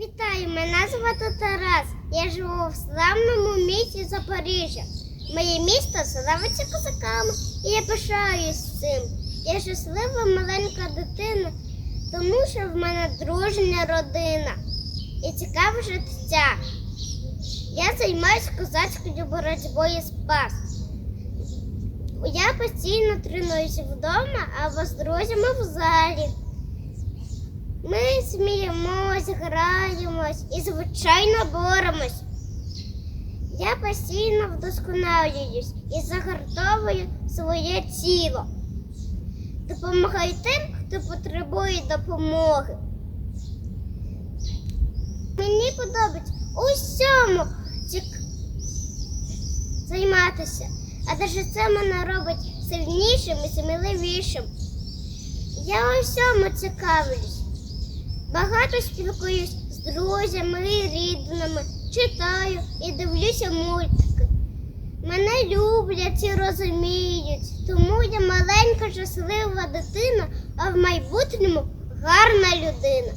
Вітаю, мене звати Тарас. Я живу в славному місті Запоріжжя. Моє місто славиться козаками, і я пишаюсь цим. Я щаслива маленька дитина, тому що в мене дружня родина і цікаве життя. Я займаюся козацькою боротьбою спас. Я постійно тренуюся вдома або з друзями в залі. Ми сміємось, граємось і, звичайно, боремось. Я постійно вдосконалююсь і загартовую своє тіло. Допомагаю тим, хто потребує допомоги. Мені подобається усьому займатися, а даже це мене робить сильнішим і сміливішим. Я у всьому цікавлюсь. Багато спілкуюсь з друзями і рідними, читаю і дивлюся мультики. Мене люблять і розуміють, тому я маленька щаслива дитина, а в майбутньому гарна людина.